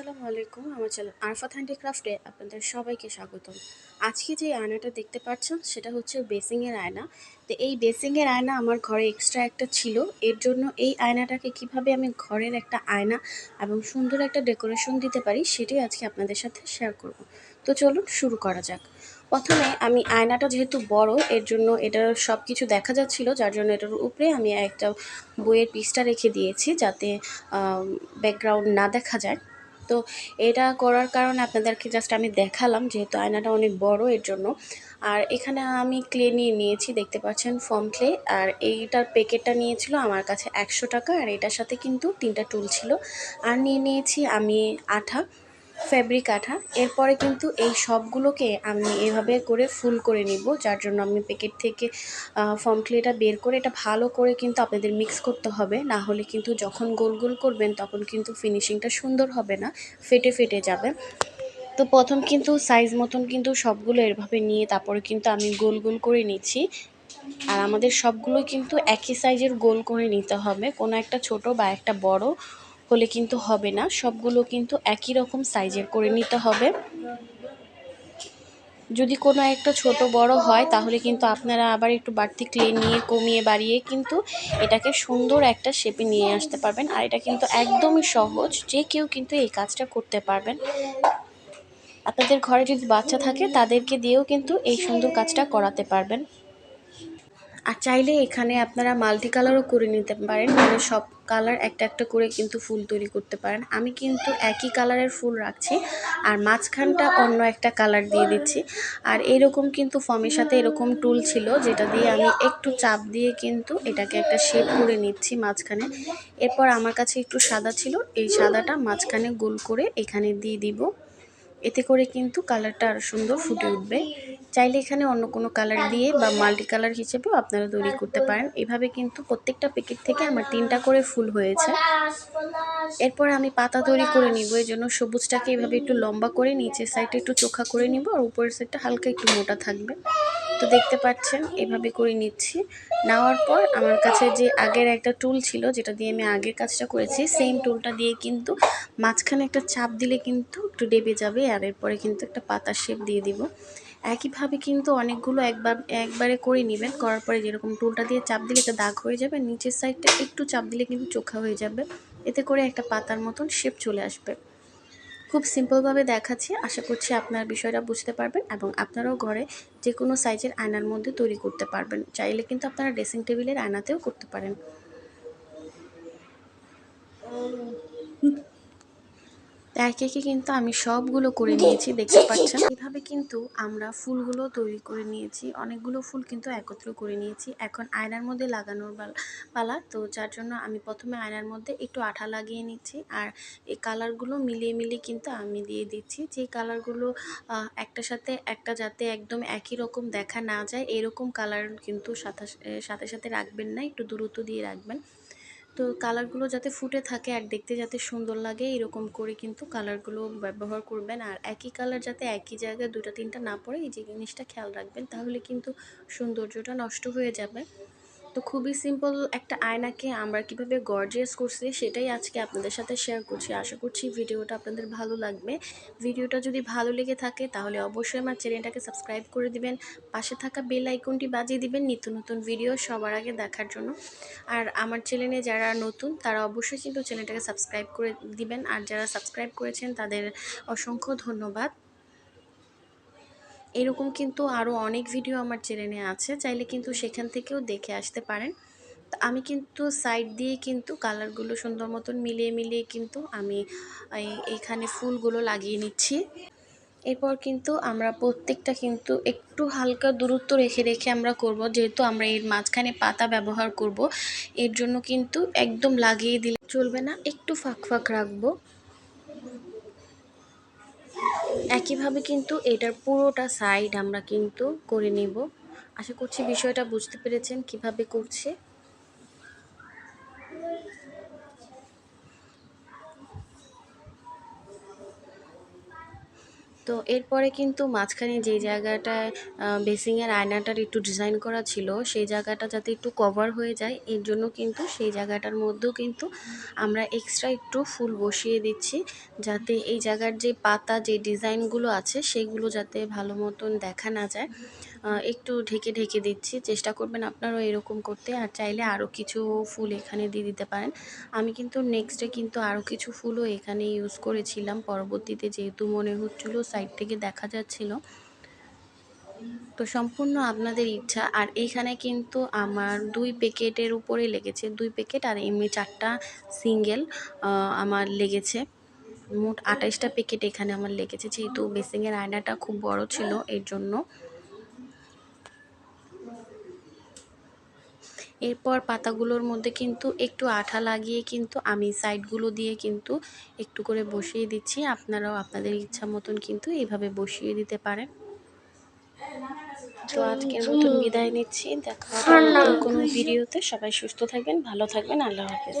আসসালামু আলাইকুম, আমার চ্যানেল আরফাত হ্যান্ডিক্রাফটে আপনাদের সবাইকে স্বাগতম। আজকে যে আয়নাটা দেখতে পাচ্ছেন, সেটা হচ্ছে বেসিংয়ের আয়না। তো এই বেসিংয়ের আয়না আমার ঘরে এক্সট্রা একটা ছিল। এর জন্য এই আয়নাটাকে কীভাবে আমি ঘরের একটা আয়না এবং সুন্দর একটা ডেকোরেশন দিতে পারি, সেটাই আজকে আপনাদের সাথে শেয়ার করব। তো চলুন শুরু করা যাক। প্রথমে আমি আয়নাটা যেহেতু বড়, এর জন্য এটার সব কিছু দেখা যাচ্ছিল, যার জন্য এটার উপরে আমি একটা বইয়ের পিসটা রেখে দিয়েছি যাতে ব্যাকগ্রাউন্ড না দেখা যায়। তো এটা করার কারণে আপনাদেরকে জাস্ট আমি দেখালাম, যেহেতু আয়নাটা অনেক বড় এর জন্য। আর এখানে আমি ক্লে নিয়ে নিয়েছি, দেখতে পাচ্ছেন ফর্ম ক্লে আর এইটার প্যাকেটটা নিয়েছিল আমার কাছে একশো টাকা, আর এটার সাথে কিন্তু তিনটা টুল ছিল। আর নিয়ে নিয়েছি আমি আঠা। ফ্যাব্রিক আঠা এরপরে কিন্তু এই সবগুলোকে আমি এভাবে করে ফুল করে নিব, যার জন্য আমি প্যাকেট থেকে ফর্ম ক্লেটা বের করে এটা ভালো করে কিন্তু আপনাদের মিক্স করতে হবে। না হলে কিন্তু যখন গোল গোল করবেন তখন কিন্তু ফিনিশিংটা সুন্দর হবে না, ফেটে ফেটে যাবে। তো প্রথম কিন্তু সাইজ মতন কিন্তু সবগুলো এভাবে নিয়ে তারপরে কিন্তু আমি গোল গোল করে নিচ্ছি। আর আমাদের সবগুলো কিন্তু একই সাইজের গোল করে নিতে হবে। কোনো একটা ছোট বা একটা বড়। হলে কিন্তু হবে না। সবগুলো কিন্তু একই রকম সাইজের করে নিতে হবে। যদি কোনো একটা ছোট বড় হয়, তাহলে কিন্তু আপনারা আবার একটু বাড়তি ক্লে নিয়ে কমিয়ে বাড়িয়ে কিন্তু এটাকে সুন্দর একটা শেপে নিয়ে আসতে পারবেন। আর এটা কিন্তু একদমই সহজ, যে কেউ কিন্তু এই কাজটা করতে পারবেন। আপনাদের ঘরে যদি বাচ্চা থাকে, তাদেরকে দিয়েও কিন্তু এই সুন্দর কাজটা করাতে পারবেন। আর চাইলে এখানে আপনারা মাল্টি কালারও করে নিতে পারেন। মানে সব কালার একটা একটা করে কিন্তু ফুল তৈরি করতে পারেন। আমি কিন্তু একই কালারের ফুল রাখছি আর মাঝখানটা অন্য একটা কালার দিয়ে দিচ্ছি। আর এরকম কিন্তু ফর্মের সাথে এরকম টুল ছিল যেটা দিয়ে আমি একটু চাপ দিয়ে কিন্তু এটাকে একটা শেপ করে নিচ্ছি মাঝখানে। এরপর আমার কাছে একটু সাদা ছিল, এই সাদাটা মাঝখানে গোল করে এখানে দিয়ে দিব। এতে করে কিন্তু কালারটা আরও সুন্দর ফুটে উঠবে। চাইলে এখানে অন্য কোনো কালার দিয়ে বা মাল্টি কালার হিসেবেও আপনারা তৈরি করতে পারেন। এভাবে কিন্তু প্রত্যেকটা প্যাকেট থেকে আমার তিনটা করে ফুল হয়েছে। এরপর আমি পাতা তৈরি করে নিব। এই জন্য সবুজটাকে এভাবে একটু লম্বা করে নিচের সাইডটা একটু চোখা করে নিব আর উপরের সাইডটা হালকা একটু মোটা থাকবে। তো দেখতে পাচ্ছেন, এভাবে করে নিচ্ছি। নেওয়ার পর আমার কাছে যে আগের একটা টুল ছিল, যেটা দিয়ে আমি আগের কাজটা করেছি সেম টুলটা দিয়ে কিন্তু মাঝখানে একটা চাপ দিলে কিন্তু একটু ডেবে যাবে। আর এরপরে কিন্তু একটা পাতা শেপ দিয়ে দিব। একইভাবে কিন্তু অনেকগুলো একবার, একবারে করে নেবেন। করার পরে যেরকম টুলটা দিয়ে চাপ দিলে একটা দাগ হয়ে যাবে, নিচের সাইডটা একটু চাপ দিলে কিন্তু চোখা হয়ে যাবে। এতে করে একটা পাতার মতন শেপ চলে আসবে। খুব সিম্পলভাবে দেখাচ্ছি, আশা করছি আপনার বিষয়টা বুঝতে পারবেন এবং আপনারাও ঘরে যে কোনো সাইজের আয়নার মধ্যে তৈরি করতে পারবেন। চাইলে কিন্তু আপনারা ড্রেসিং টেবিলের আয়নাতেও করতে পারেন। একে একে কিন্তু আমি সবগুলো করে নিয়েছি দেখতে পাচ্ছেন? এভাবে কিন্তু আমরা ফুলগুলো তৈরি করে নিয়েছি অনেকগুলো ফুল কিন্তু একত্র করে নিয়েছি। এখন আয়নার মধ্যে লাগানোর পালা তো যার জন্য আমি প্রথমে আয়নার মধ্যে একটু আঠা লাগিয়ে নিচ্ছি আর এই কালারগুলো মিলিয়ে মিলিয়ে কিন্তু আমি দিয়ে দিচ্ছি। যে কালারগুলো একটার সাথে একটা যাতে একদম একই রকম দেখা না যায় এরকম কালার কিন্তু সাথে সাথে সাথে রাখবেন না একটু দূরত্ব দিয়ে রাখবেন। তো কালারগুলো যাতে ফুটে থাকে আর দেখতে যাতে সুন্দর লাগে, এরকম করে কিন্তু কালারগুলো ব্যবহার করবেন। আর একই কালার যাতে একই জায়গায় দুটা তিনটা না পড়ে, এই যে জিনিসটা খেয়াল রাখবেন, তাহলে কিন্তু সৌন্দর্যটা নষ্ট হয়ে যাবে। তো খুবই সিম্পল একটা আয়নাকে আমরা কীভাবে গর্জিয়াস করছি সেটাই আজকে আপনাদের সাথে শেয়ার করছি। আশা করছি ভিডিওটা আপনাদের ভালো লাগবে। ভিডিওটা যদি ভালো লেগে থাকে তাহলে অবশ্যই আমার চ্যানেলটাকে সাবস্ক্রাইব করে দিবেন, পাশে থাকা বেল আইকনটি বাজিয়ে দিবেন নিত্য নতুন ভিডিও সবার আগে দেখার জন্য। আর আমার চ্যানেলে যারা নতুন তারা অবশ্যই কিন্তু চ্যানেলটাকে সাবস্ক্রাইব করে দিবেন। আর যারা সাবস্ক্রাইব করেছেন তাদের অসংখ্য ধন্যবাদ। এরকম কিন্তু আরও অনেক ভিডিও আমার চ্যানেলে আছে, চাইলে কিন্তু সেখান থেকেও দেখে আসতে পারেন। আমি কিন্তু সাইড দিয়ে কিন্তু কালারগুলো সুন্দর মতন মিলিয়ে মিলিয়ে কিন্তু আমি এইখানে ফুলগুলো লাগিয়ে নিচ্ছি। এরপর কিন্তু আমরা প্রত্যেকটা কিন্তু একটু হালকা দূরত্ব রেখে রেখে আমরা করব, যেহেতু আমরা এর মাঝখানে পাতা ব্যবহার করব। এর জন্য কিন্তু একদম লাগিয়ে দিলে চলবে না, একটু ফাঁক ফাঁক রাখব। একইভাবে কিন্তু এটার পুরোটা সাইড আমরা কিন্তু করে নেব। আশা করছি বিষয়টা বুঝতে পেরেছেন কীভাবে করছে। তো এরপরে কিন্তু মাঝখানে যে জায়গাটায় বেসিংয়ের আয়নাটার একটু ডিজাইন করা ছিল, সেই জায়গাটা যাতে একটু কভার হয়ে যায়, এর জন্য কিন্তু সেই জায়গাটার মধ্যেও কিন্তু আমরা এক্সট্রা একটু ফুল বসিয়ে দিচ্ছি, যাতে এই জায়গার যে পাতা, যে ডিজাইনগুলো আছে, সেগুলো যাতে ভালো মতন দেখা না যায়। একটু ঢেকে ঢেকে দিচ্ছি, চেষ্টা করবেন আপনারাও এরকম করতে, আর চাইলে আরও কিছু ফুল এখানে দিয়ে দিতে পারেন। আমি কিন্তু নেক্সটে কিন্তু আরও কিছু ফুলও এখানে ইউজ করেছিলাম, পরবর্তীতে যেহেতু মনে হচ্ছিল সাইড থেকে দেখা যাচ্ছিল। তো সম্পূর্ণ আপনাদের ইচ্ছা। আর এইখানে কিন্তু আমার দুই প্যাকেটের উপরে লেগেছে। দুই প্যাকেট আর এমনি চারটা সিঙ্গেল আমার লেগেছে। মোট আঠাইশটা প্যাকেট এখানে আমার লেগেছে। যেহেতু বেসিংয়ের আয়নাটা খুব বড় ছিল, এর জন্য। এরপর পাতাগুলোর মধ্যে কিন্তু একটু আঠা লাগিয়ে কিন্তু আমি সাইডগুলো দিয়ে কিন্তু একটু করে বসিয়ে দিচ্ছি। আপনারাও আপনাদের ইচ্ছা মতন কিন্তু এইভাবে বসিয়ে দিতে পারেন। তো আজকের মতন বিদায় নিচ্ছি। দেখা হবে কোনো ভিডিওতে। সবাই সুস্থ থাকবেন ভালো থাকবেন। আল্লাহ হাফেজ।